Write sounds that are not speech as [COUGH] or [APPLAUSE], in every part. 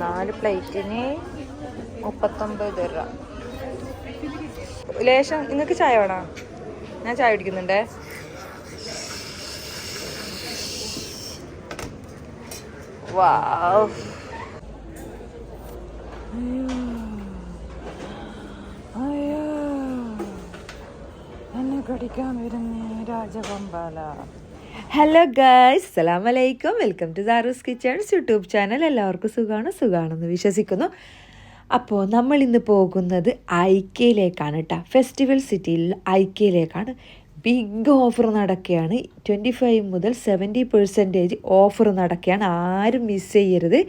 നാല് പ്ലേറ്റിന് മുപ്പത്തൊമ്പത് രൂപ. ലേശം നിങ്ങൾക്ക് ചായ വേണോ? ഞാൻ ചായ കുടിക്കുന്നുണ്ടേ. വാവ്. എന്നെ കടിക്കാൻ വരുന്നേ രാജകൊമ്പാല ഹലോ ഗായ്സ് സലാം അലൈക്കും welcome to Saru's kitchens YouTube channel എല്ലാവർക്കും സുഖമാണ്? സുഖമാണെന്ന് വിശ്വസിക്കുന്നു. അപ്പോൾ നമ്മൾ ഇന്ന് പോകുന്നത് ഐക്യയിലേക്കാണ് കേട്ടോ. ഫെസ്റ്റിവൽ സിറ്റിയിൽ ഐക്യയിലേക്കാണ് ബിഗ് ഓഫർ നടക്കുകയാണ്. ട്വന്റി ഫൈവ് മുതൽ സെവന്റി പെർസെന്റേജ് ഓഫർ നടക്കുകയാണ്. ആരും മിസ് ചെയ്യരുത്.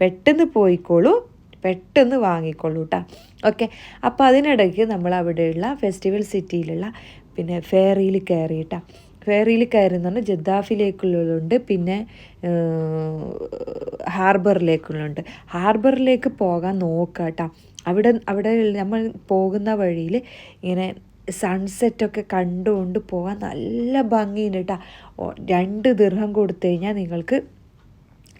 പെട്ടെന്ന് പോയിക്കോളൂ. പെട്ടെന്ന് വാങ്ങിക്കോളൂ കേട്ടോ. ഓക്കെ അപ്പോൾ അതിനിടയ്ക്ക് നമ്മൾ അവിടെയുള്ള ഫെസ്റ്റിവൽ സിറ്റിയിലുള്ള പിന്നെ ഫെയറിയിൽ കയറിയിട്ടാ ഫെയറിയിൽ പറഞ്ഞാൽ ജദ്ദാഫിലേക്കുള്ളതുണ്ട്. പിന്നെ ഹാർബറിലേക്കുള്ളതുണ്ട്. ഹാർബറിലേക്ക് പോകാൻ നോക്കുക കേട്ടോ അവിടെ അവിടെ നമ്മൾ പോകുന്ന വഴിയിൽ ഇങ്ങനെ സൺസെറ്റൊക്കെ കണ്ടുകൊണ്ട് പോകാൻ നല്ല ഭംഗിയുണ്ട് കേട്ടോ. രണ്ട് ദീർഘം കൊടുത്തു കഴിഞ്ഞാൽ നിങ്ങൾക്ക്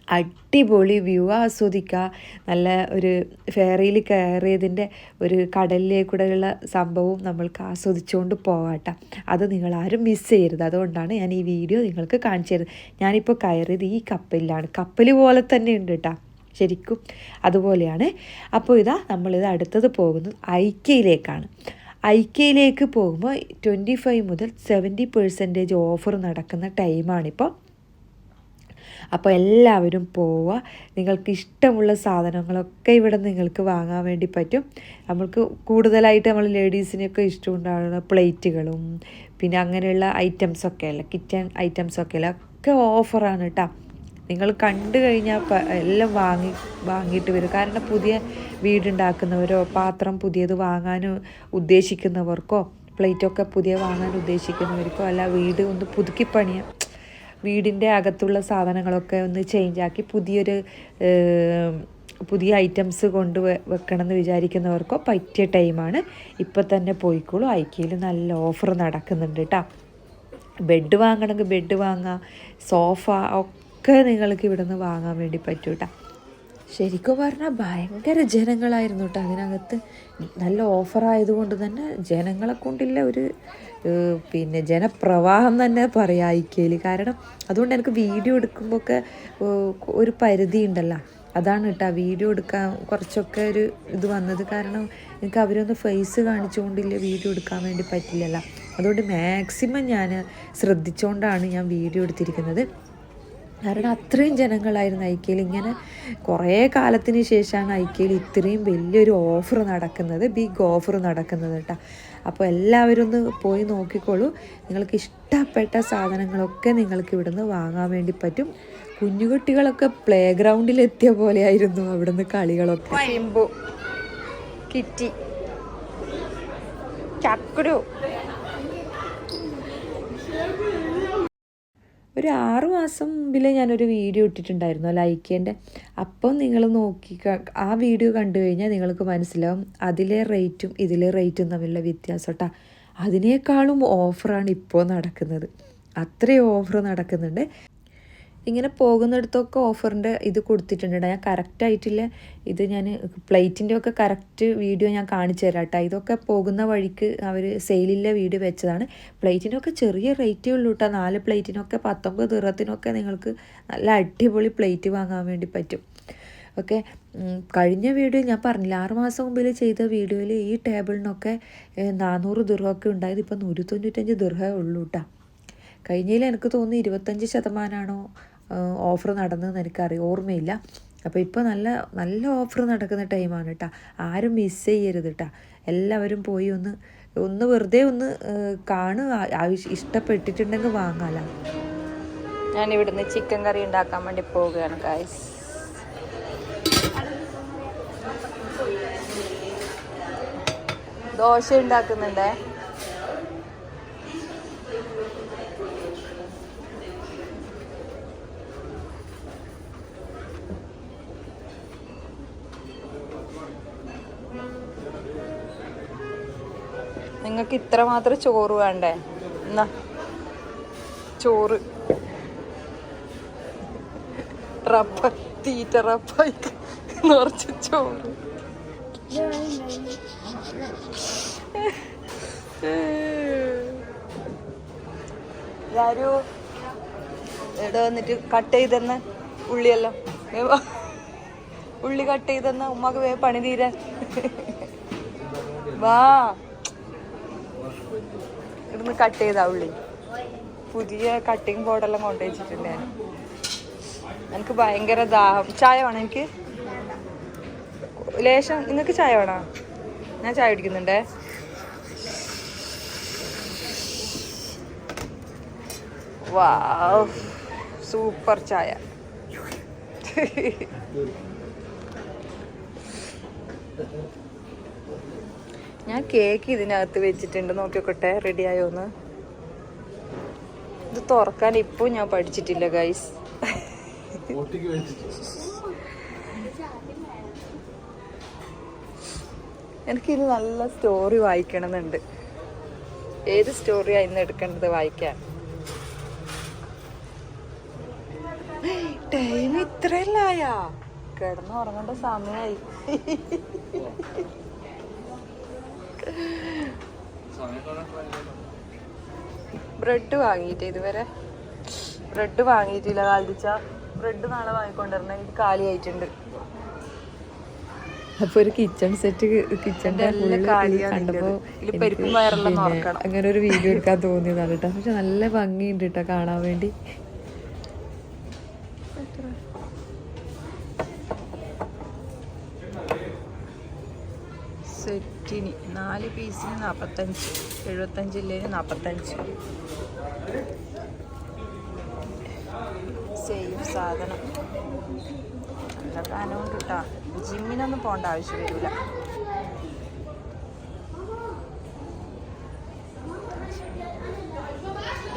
അടിപൊളി വ്യൂ. ആസ്വദിക്കുക നല്ല ഒരു ഫെയറിയിൽ കയറിയതിന്റെ ഒരു കടലിലേക്കൂടെയുള്ള സംഭവം നമ്മൾക്ക് ആസ്വദിച്ചുകൊണ്ട് പോകാട്ട അത് നിങ്ങൾ ആരും മിസ് ചെയ്യരുത്. അതുകൊണ്ടാണ് ഞാൻ ഈ വീഡിയോ നിങ്ങൾക്ക് കാണിച്ചു തരുന്നത്. ഞാനിപ്പോൾ കയറിയത് ഈ കപ്പലിലാണ്. കപ്പൽ പോലെ തന്നെ ഉണ്ട് കേട്ടോ ശരിക്കും അതുപോലെയാണ്. അപ്പോൾ ഇതാ നമ്മളിത് അടുത്തത് പോകുന്നത് ഐക്യയിലേക്കാണ്. ഐക്യയിലേക്ക് പോകുമ്പോൾ ട്വന്റി ഫൈവ് മുതൽ സെവന്റി പെർസെന്റേജ് ഓഫർ നടക്കുന്ന ടൈമാണിപ്പോൾ അപ്പോൾ എല്ലാവരും പോവുക. നിങ്ങൾക്ക് ഇഷ്ടമുള്ള സാധനങ്ങളൊക്കെ ഇവിടെ നിങ്ങൾക്ക് വാങ്ങാൻ വേണ്ടി പറ്റും. നമ്മൾക്ക് കൂടുതലായിട്ട് നമ്മൾ ലേഡീസിനൊക്കെ ഇഷ്ടമുണ്ടാകുന്ന പ്ലേറ്റുകളും പിന്നെ അങ്ങനെയുള്ള ഐറ്റംസൊക്കെ അല്ല കിച്ചൺ ഐറ്റംസൊക്കെ അല്ല ഒക്കെ ഓഫറാണ് കേട്ടോ. നിങ്ങൾ കണ്ടു കഴിഞ്ഞാൽ എല്ലാം വാങ്ങി വാങ്ങിയിട്ട് വരും. കാരണം പുതിയ വീടുണ്ടാക്കുന്നവരോ പാത്രം പുതിയത് വാങ്ങാൻ ഉദ്ദേശിക്കുന്നവർക്കോ പ്ലേറ്റൊക്കെ പുതിയ വാങ്ങാൻ ഉദ്ദേശിക്കുന്നവർക്കോ അല്ല വീട് ഒന്ന് പുതുക്കി വീടിന്റെ അകത്തുള്ള സാധനങ്ങളൊക്കെ ഒന്ന് ചേഞ്ച് ആക്കി പുതിയൊരു പുതിയ ഐറ്റംസ് കൊണ്ട് വെക്കണം എന്ന് വിചാരിക്കുന്നവർക്കോ പറ്റിയ ടൈമാണ് ഇപ്പം തന്നെ പോയിക്കോളൂ. ഐക്യയിൽ നല്ല ഓഫർ നടക്കുന്നുണ്ട് കേട്ടോ ബെഡ് വാങ്ങണമെങ്കിൽ ബെഡ് വാങ്ങാം. സോഫ ഒക്കെ നിങ്ങൾക്ക് ഇവിടെ നിന്ന് വാങ്ങാൻ വേണ്ടി പറ്റും കേട്ടോ ശരിക്കും പറഞ്ഞാൽ ഭയങ്കര ജനങ്ങളായിരുന്നു കേട്ടോ അതിനകത്ത്. നല്ല ഓഫറായതുകൊണ്ട് തന്നെ ജനങ്ങളെ കൊണ്ടില്ല ഒരു പിന്നെ ജനപ്രവാഹം തന്നെ പറയാം ഐക്യയിൽ കാരണം അതുകൊണ്ട് എനിക്ക് വീഡിയോ എടുക്കുമ്പോഴൊക്കെ ഒരു പരിധി ഉണ്ടല്ലോ. അതാണ് കേട്ടോ വീഡിയോ എടുക്കാൻ കുറച്ചൊക്കെ ഒരു ഇത് വന്നത്. കാരണം എനിക്ക് അവരൊന്ന് ഫേസ് കാണിച്ചുകൊണ്ടില്ല വീഡിയോ എടുക്കാൻ വേണ്ടി പറ്റില്ലല്ലോ. അതുകൊണ്ട് മാക്സിമം ഞാൻ ശ്രദ്ധിച്ചുകൊണ്ടാണ് ഞാൻ വീഡിയോ എടുത്തിരിക്കുന്നത്. കാരണം അത്രയും ജനങ്ങളായിരുന്നു ഐക്യയിൽ ഇങ്ങനെ കുറേ കാലത്തിന് ശേഷമാണ് ഐക്യയിൽ ഇത്രയും വലിയൊരു ഓഫർ നടക്കുന്നത് ബിഗ് ഓഫർ നടക്കുന്നത് കേട്ടോ. അപ്പോൾ എല്ലാവരും ഒന്ന് പോയി നോക്കിക്കോളൂ. നിങ്ങൾക്ക് ഇഷ്ടപ്പെട്ട സാധനങ്ങളൊക്കെ നിങ്ങൾക്ക് ഇവിടുന്ന് വാങ്ങാൻ വേണ്ടി പറ്റും. കുഞ്ഞുകുട്ടികളൊക്കെ പ്ലേ ഗ്രൗണ്ടിൽ എത്തിയ പോലെയായിരുന്നു അവിടുന്ന് കളികളൊക്കെ. കിറ്റി ചക്കുരു. ഒരു ആറു മാസം മുമ്പിൽ ഞാനൊരു വീഡിയോ ഇട്ടിട്ടുണ്ടായിരുന്നു ലൈക്കേന്റെ അപ്പം നിങ്ങൾ നോക്കി ആ വീഡിയോ കണ്ടു കഴിഞ്ഞാൽ നിങ്ങൾക്ക് മനസ്സിലാവും അതിലെ റേറ്റും ഇതിലെ റേറ്റും തമ്മിലുള്ള വ്യത്യാസം കേട്ടോ അതിനേക്കാളും ഓഫറാണ് ഇപ്പോൾ നടക്കുന്നത്. അത്രയും ഓഫർ നടക്കുന്നുണ്ട്. ഇങ്ങനെ പോകുന്നിടത്തൊക്കെ ഓഫറിന്റെ ഇത് കൊടുത്തിട്ടുണ്ട് ഞാൻ കറക്റ്റായിട്ടില്ല ഇത് ഞാൻ പ്ലേറ്റിന്റെ ഒക്കെ കറക്റ്റ് വീഡിയോ ഞാൻ കാണിച്ചു തരാം കേട്ടോ. ഇതൊക്കെ പോകുന്ന വഴിക്ക് അവർ സെയിലില്ല വീഡിയോ വെച്ചതാണ്. പ്ലേറ്റിനൊക്കെ ചെറിയ റേറ്റേ ഉള്ളൂ കേട്ടോ. നാല് പ്ലേറ്റിനൊക്കെ പത്തൊമ്പത് ദിറത്തിനൊക്കെ നിങ്ങൾക്ക് നല്ല അടിപൊളി പ്ലേറ്റ് വാങ്ങാൻ വേണ്ടി പറ്റും. ഓക്കെ? കഴിഞ്ഞ വീഡിയോ ഞാൻ പറഞ്ഞില്ല ആറ് മാസം മുമ്പിൽ ചെയ്ത വീഡിയോയിൽ ഈ ടേബിളിനൊക്കെ നാനൂറ് ദുർഹൊക്കെ ഉണ്ടായത് ഇപ്പം നൂറ്റി തൊണ്ണൂറ്റഞ്ച് ദുർഹേ ഉള്ളൂ കേട്ടോ. കഴിഞ്ഞതിൽ എനിക്ക് തോന്നുന്നു ഇരുപത്തഞ്ച് ശതമാനമാണോ ഓഫർ നടന്നതെന്ന് എനിക്കറിയാം ഓർമ്മയില്ല. അപ്പോൾ ഇപ്പോൾ നല്ല നല്ല ഓഫർ നടക്കുന്ന ടൈമാണ് കേട്ടോ ആരും മിസ് ചെയ്യരുത് കേട്ടോ എല്ലാവരും പോയി ഒന്ന് ഒന്ന് വെറുതെ ഒന്ന് കാണുക. ആവശ്യം ഇഷ്ടപ്പെട്ടിട്ടുണ്ടെങ്കിൽ വാങ്ങാല. ഞാൻ ഇവിടുന്ന് ചിക്കൻ കറി ഉണ്ടാക്കാൻ വേണ്ടി പോവുകയാണ് ഗായ്സ് ദോശ ഉണ്ടാക്കുന്നുണ്ടേ? നിങ്ങൾക്ക് ഇത്ര മാത്രം ചോറ് വേണ്ടേ? എന്നാ. ചോറ്. റബ്ബ തീറ്റ റബ്ബായി നിറച്ച് ചോറ്. ആരോ എവിടെ വന്നിട്ട് കട്ട് ചെയ്തെന്ന ഉള്ളിയെല്ലാം. ഉള്ളി കട്ട് ചെയ്തെന്ന ഉമ്മക്ക് വേ പണി തീരാൻ. വാ. ഇവിടുന്ന് കട്ട് ചെയ്താ ഉള്ളി. പുതിയ കട്ടിങ് ബോർഡെല്ലാം കൊണ്ടുവച്ചിട്ടുണ്ട് ഞാൻ എനിക്ക് ഭയങ്കര ദാഹം. ചായ വേണം എനിക്ക്? ലേശം നിങ്ങൾക്ക് ചായ വേണോ? ഞാൻ ചായ കുടിക്കുന്നുണ്ടേ. വാ സൂപ്പർ ചായ. ഞാൻ കേക്ക് ഇതിനകത്ത് വെച്ചിട്ടുണ്ട്. നോക്കിക്കോട്ടെ റെഡി ആയോന്ന്. ഇത് തുറക്കാൻ ഇപ്പോൾ ഞാൻ പഠിച്ചിട്ടില്ല ഗൈസ് എനിക്കിത് നല്ല സ്റ്റോറി വായിക്കണമെന്നുണ്ട്. ഏത് സ്റ്റോറിയാണ് ഇന്ന് എടുക്കേണ്ടത് വായിക്കാൻ? ടൈം ഇത്രയല്ലായ. കിടന്നുറങ്ങേണ്ട സമയമായി ബ്രെഡ് വാങ്ങിയിട്ട് ഇതുവരെ. ബ്രെഡ് വാങ്ങിയിട്ടില്ല കാലിച്ച. ബ്രെഡ് നാളെ വാങ്ങിക്കൊണ്ടിരുന്ന ഇത് കാലിയായിട്ടുണ്ട് അപ്പൊ ഒരു കിച്ചൺ സെറ്റ് കിച്ചന്റെ കണ്ടപ്പോ. അങ്ങനെ ഒരു വീഡിയോ എടുക്കാൻ തോന്നിയതാണ് കേട്ടോ. പക്ഷെ നല്ല ഭംഗിയുണ്ട് കേട്ടോ കാണാൻ വേണ്ടി. സെറ്റിന് നാല് പീസിന് നാൽപ്പത്തഞ്ച് എഴുപത്തഞ്ചില്ലേന് നാൽപ്പത്തഞ്ച് സെയിം സാധനം. നല്ല കാലം കിട്ടാ ജിമ്മിനൊന്നും പോകേണ്ട ആവശ്യം വരില്ല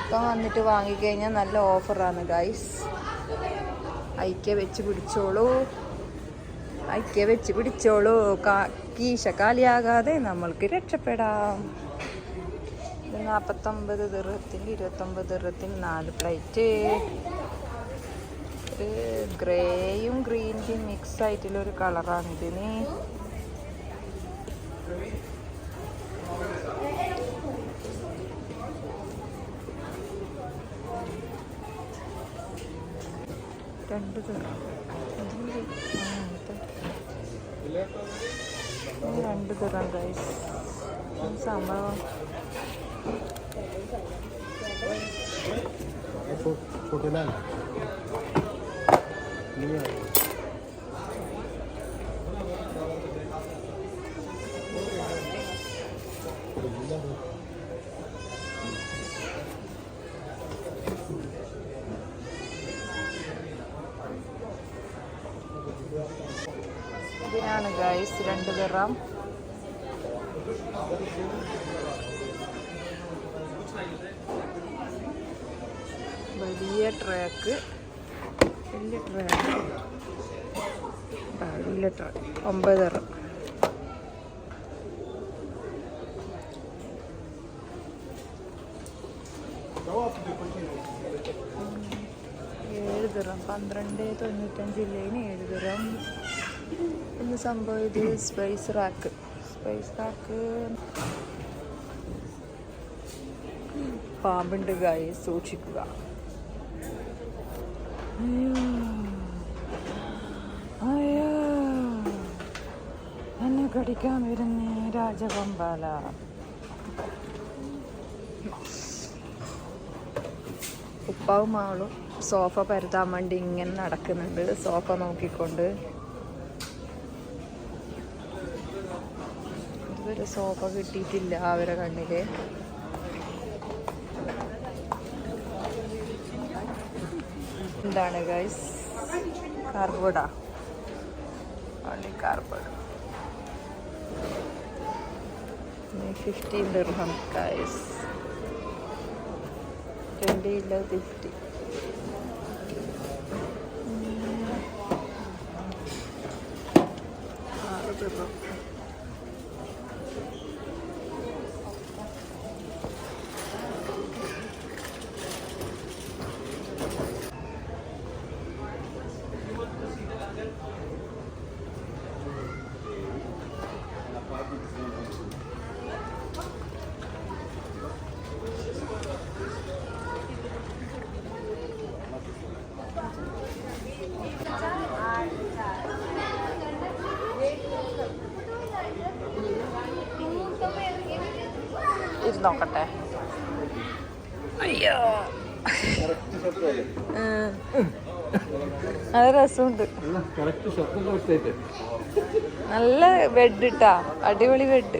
ഇപ്പം വന്നിട്ട് വാങ്ങിക്കഴിഞ്ഞാൽ നല്ല ഓഫറാണ് ഗൈസ് ഐക്യ വെച്ച് പിടിച്ചോളൂ. ഐക്യ വെച്ച് പിടിച്ചോളൂ. കീശ കാലിയാകാതെ നമ്മൾക്ക് രക്ഷപ്പെടാം. നാൽപ്പത്തൊമ്പത് ദിറത്തിന് ഇരുപത്തൊമ്പത് ദിറത്തിന് നാല് പ്ലേറ്റ്. ഒരു ഗ്രേയും ഗ്രീന്റെയും മിക്സ് ആയിട്ടുള്ളൊരു കളറാണ് ഇതിന് രണ്ട് ദിറം ഇതിന് ആ, ഇത്. ദിറം ഗൈസ് സംഭവം. ഇതിനാണ് ഗൈസ് രണ്ട് ദിറം ഒമ്പത് ദിറം ഏഴ് ദിറം പന്ത്രണ്ട് തൊണ്ണൂറ്റഞ്ച് ഇല്ലേന് ഏഴ് തുറം ഇന്ന് സംഭവം ഇത് സ്പൈസ് റാക്ക് സ്പൈസ് റാക്ക് പാമ്പുണ്ട് ഗായി സൂക്ഷിക്കുക അയ്യോ അയ്യോ കടിക്കാൻ വരുന്നേ രാജകൊമ്പാല ഉപ്പാവും മാളും സോഫ പരത്താൻ വേണ്ടി ഇങ്ങനെ നടക്കുന്നുണ്ട്. സോഫ നോക്കിക്കൊണ്ട്. ഇതുവരെ സോഫ കിട്ടിയിട്ടില്ല അവരെ കണ്ണിൽ. എന്താണ് guys കാർബോർഡാ? Only cardboard. Fifteen dirham guys 20 love 50 നോക്കട്ടെ. അയ്യോ. അത് രസമുണ്ട്. നല്ല ബെഡ് ഇട്ടാ. അടിപൊളി ബെഡ്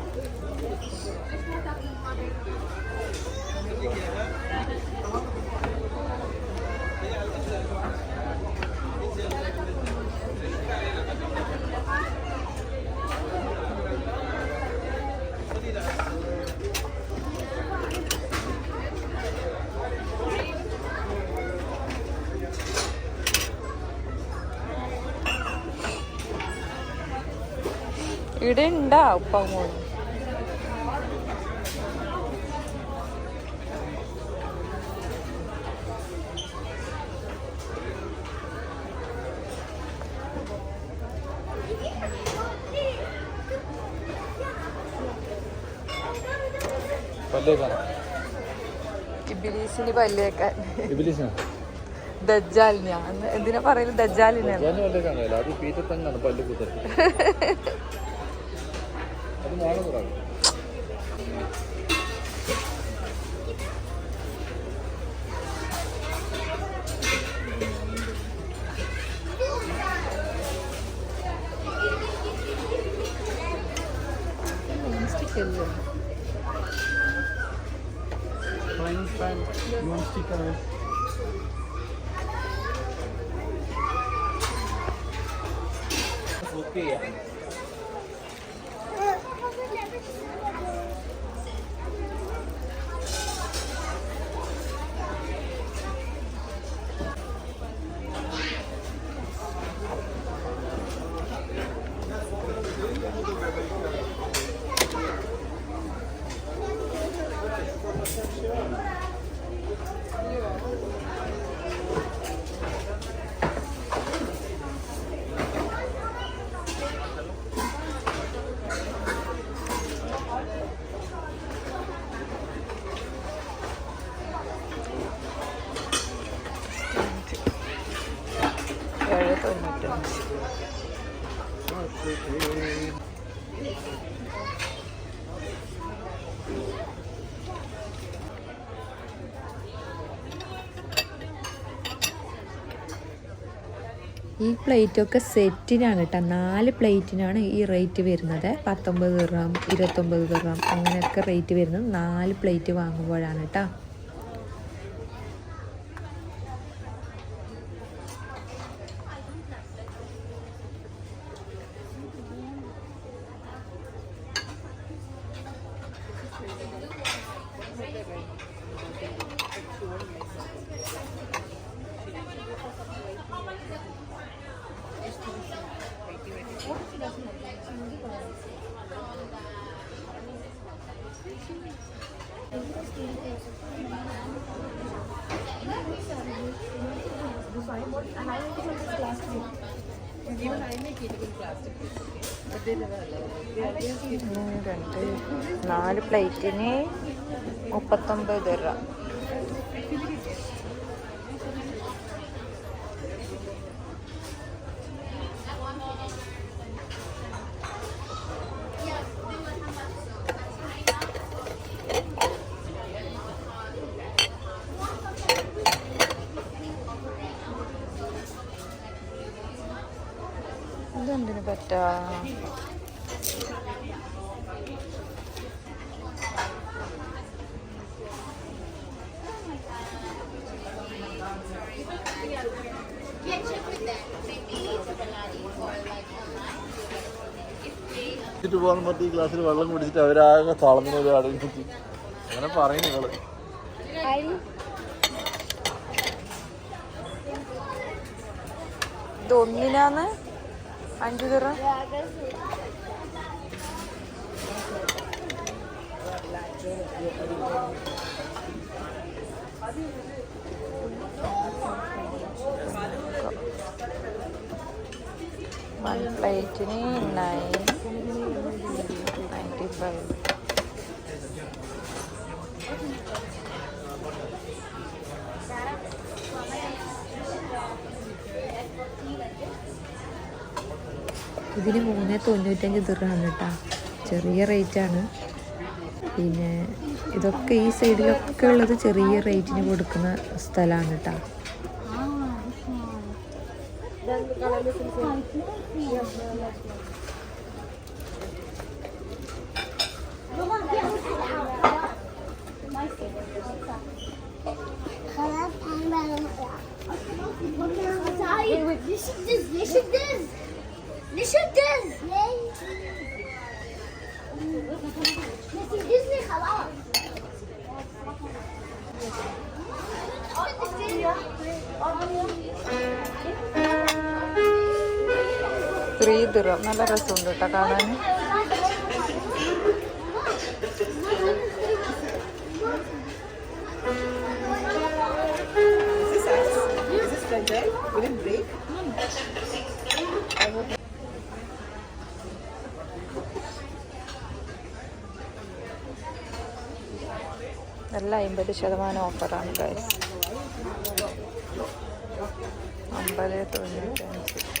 ഇവിടെ ഉണ്ടാ ഉപ്പ ഇബിലീസിന് പല്ലേക്കാൻ ദജ്ജാലിനാ. എന്തിനാ പറയുന്നത് പീറ്റത്തങ്ങാണ് പല്ല് കുത്തൽ [LAUGHS] അത് വേണം പറയാം Frying pan, non-stick ആണ് ഏഴ് തൊണ്ണൂറ്റഞ്ച് ഈ പ്ലേറ്റൊക്കെ സെറ്റിനാണ് കേട്ടോ. നാല് പ്ലേറ്റിനാണ് ഈ റേറ്റ് വരുന്നത്. പത്തൊമ്പത് ദിർഹം ഇരുപത്തൊമ്പത് ദിർഹം അങ്ങനെയൊക്കെ റേറ്റ് വരുന്നത്. നാല് പ്ലേറ്റ് വാങ്ങുമ്പോഴാണ് കേട്ടോ. രണ്ട് നാല് പ്ലേറ്റിന് മുപ്പത്തൊമ്പത് രൂപ. ഇതെന്തിനു പറ്റാ? കുടിച്ചിട്ട് പോകാൻ പറ്റി ഈ ഗ്ലാസ്സിൽ വെള്ളം കുടിച്ചിട്ട് അവരാകെ തളർന്നു ഒരു അടങ്ങിച്ച് അങ്ങനെ പറയും നിങ്ങൾ ഒന്നിനാന്ന്? അഞ്ചു ദിറ വൺ പ്ലേറ്റിന് നയൻ നയന്റി ഫൈവ് ഇതിന് മൂന്ന് തൊണ്ണൂറ്റഞ്ച് ദുർഹാണ് കേട്ടോ ചെറിയ റേറ്റാണ് പിന്നെ ഇതൊക്കെ ഈ സൈഡിലൊക്കെ ഉള്ളത് ചെറിയ റേറ്റിന് കൊടുക്കുന്ന സ്ഥലമാണ് കേട്ടോ خلاص. أنا بقى ليش الدز ليش الدز ليش الدز ليش الدز خلاص ദിറ നല്ല രസമുണ്ട് കേട്ടോ കാണാൻ. നല്ല അമ്പത് ശതമാനം ഓഫറാണ് കാര്യം അമ്പത് തൊണ്ണൂറ്റഞ്ച്.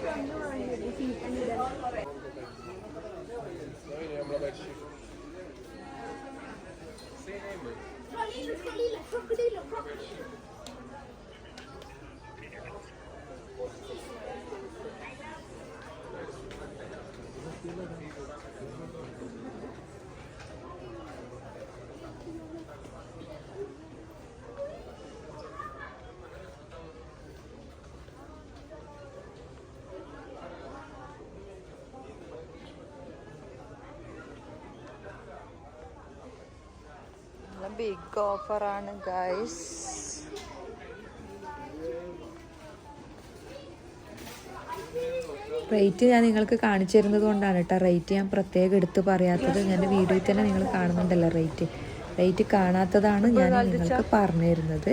ബിഗ് ഓഫറാണ് ഗൈസ് റേറ്റ് ഞാൻ നിങ്ങൾക്ക് കാണിച്ചു തരുന്നത് കൊണ്ടാണ് കേട്ടോ. റേറ്റ് ഞാൻ പ്രത്യേകം എടുത്ത് പറയാത്തത്. ഞാൻ വീഡിയോയിൽ തന്നെ നിങ്ങൾ കാണുന്നുണ്ടല്ലോ റേറ്റ് റേറ്റ് കാണാത്തതാണ് ഞാൻ നിങ്ങൾക്ക് പറഞ്ഞു തരുന്നത്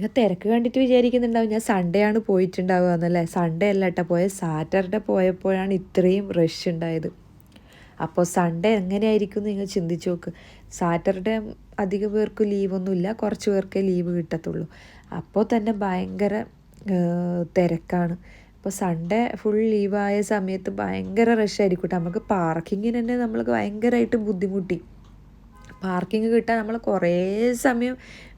നിങ്ങൾ തിരക്ക് കണ്ടിട്ട് വിചാരിക്കുന്നുണ്ടാവും. ഞാൻ സൺഡേ ആണ് പോയിട്ടുണ്ടാവുക എന്നല്ലേ? സൺഡേ അല്ല കേട്ടോ പോയത് സാറ്റർഡേ പോയപ്പോഴാണ് ഇത്രയും റഷ് ഉണ്ടായത്. അപ്പോൾ സൺഡേ എങ്ങനെയായിരിക്കും നിങ്ങൾ ചിന്തിച്ചു നോക്ക്. സാറ്റർഡേ അധിക പേർക്ക് ലീവൊന്നുമില്ല കുറച്ച് പേർക്കേ ലീവ് കിട്ടത്തുള്ളൂ. അപ്പോൾ തന്നെ ഭയങ്കര തിരക്കാണ്. അപ്പോൾ സൺഡേ ഫുൾ ലീവായ സമയത്ത് ഭയങ്കര റഷ് ആയിരിക്കും കേട്ടോ നമുക്ക് പാർക്കിങ്ങിന് തന്നെ നമ്മൾക്ക് ഭയങ്കരമായിട്ട് ബുദ്ധിമുട്ടി. പാർക്കിംഗ് കിട്ടാൻ നമ്മൾ കുറേ സമയം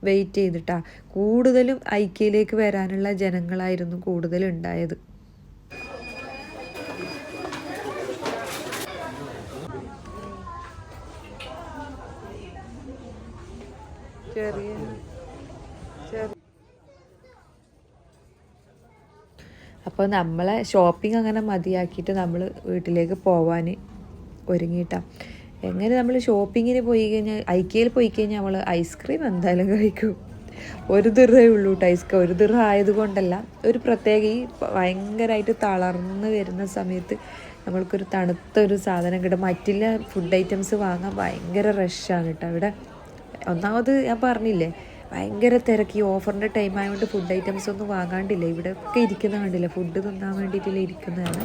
വെയിറ്റ് ചെയ്തിട്ടാ. കൂടുതലും ഐക്യയിലേക്ക് വരാനുള്ള ജനങ്ങളായിരുന്നു കൂടുതൽ ഉണ്ടായത്. അപ്പോൾ നമ്മളെ ഷോപ്പിംഗ് അങ്ങനെ മതിയാക്കിയിട്ട് നമ്മൾ വീട്ടിലേക്ക് പോവാൻ ഒരുങ്ങിയിട്ടാ. എങ്ങനെ നമ്മൾ ഷോപ്പിങ്ങിന് പോയി കഴിഞ്ഞാൽ ഐക്യയിൽ പോയി കഴിഞ്ഞാൽ നമ്മൾ ഐസ്ക്രീം എന്തായാലും കഴിക്കും. ഒരു ദുർഹേ ഉള്ളൂ കേട്ടോ ഐസ്ക്രീം ഒരു ദുർഹ ആയതുകൊണ്ടല്ല ഒരു പ്രത്യേക ഈ ഭയങ്കരമായിട്ട് തളർന്ന് വരുന്ന സമയത്ത് നമ്മൾക്കൊരു തണുത്ത ഒരു സാധനം കിട്ടും. മറ്റുള്ള ഫുഡ് ഐറ്റംസ് വാങ്ങാൻ ഭയങ്കര റഷാണ് കേട്ടോ അവിടെ ഒന്നാമത് ഞാൻ പറഞ്ഞില്ലേ ഭയങ്കര തിരക്ക്. ഓഫറിന്റെ ടൈം ആയതുകൊണ്ട് ഫുഡ് ഐറ്റംസ് ഒന്നും വാങ്ങാണ്ടില്ല. ഇവിടെ ഒക്കെ ഇരിക്കുന്ന കണ്ടില്ല? ഫുഡ് തിന്നാൻ വേണ്ടിയിട്ടില്ല ഇരിക്കുന്നതാണ്.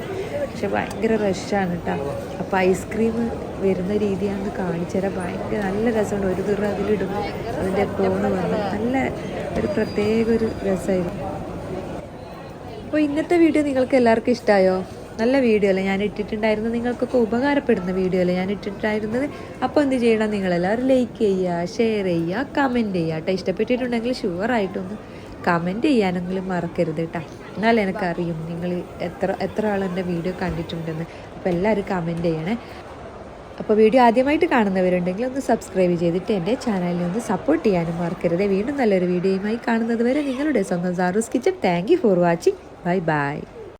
പക്ഷെ ഭയങ്കര റഷാണ് കേട്ടോ അപ്പോൾ ഐസ്ക്രീം വരുന്ന രീതിയാണെന്ന് കാണിച്ചുതരാം ഭയങ്കര നല്ല രസമുണ്ട്. ഒരു തീർ അതിലിടുമ്പോൾ അതിന്റെ കോണ് വന്ന്. നല്ല ഒരു പ്രത്യേക ഒരു രസമായിരുന്നു. അപ്പോൾ ഇന്നത്തെ വീഡിയോ നിങ്ങൾക്ക് എല്ലാവർക്കും ഇഷ്ടമായോ നല്ല വീഡിയോ അല്ലേ? ഞാൻ ഇട്ടിട്ടുണ്ടായിരുന്നത് നിങ്ങൾക്കൊക്കെ ഉപകാരപ്പെടുന്ന വീഡിയോ അല്ലേ? ഞാൻ ഇട്ടിട്ടുണ്ടായിരുന്നത്. അപ്പോൾ എന്ത് ചെയ്യണം? നിങ്ങളെല്ലാവരും ലൈക്ക് ചെയ്യുക ഷെയർ ചെയ്യുക കമന്റ് ചെയ്യുക കേട്ടോ. ഇഷ്ടപ്പെട്ടിട്ടുണ്ടെങ്കിൽ ഷുവറായിട്ടൊന്ന് കമന്റ് ചെയ്യാനെങ്കിലും മറക്കരുത് കേട്ടോ. എന്നാലേ എനിക്കറിയും നിങ്ങൾ എത്ര എത്ര ആൾ എന്റെ വീഡിയോ കണ്ടിട്ടുണ്ടെന്ന്. അപ്പോൾ എല്ലാവരും കമന്റ് ചെയ്യണേ. അപ്പോൾ വീഡിയോ ആദ്യമായിട്ട് കാണുന്നവരുണ്ടെങ്കിൽ ഒന്ന് സബ്സ്ക്രൈബ് ചെയ്തിട്ട് എന്റെ ചാനലിനെ ഒന്ന് സപ്പോർട്ട് ചെയ്യാനും മറക്കരുത്. വീണ്ടും നല്ലൊരു വീഡിയോയുമായി കാണുന്നത് വരെ നിങ്ങളുടെ സ്വന്തം Saru's kitchen thank for watching bye bye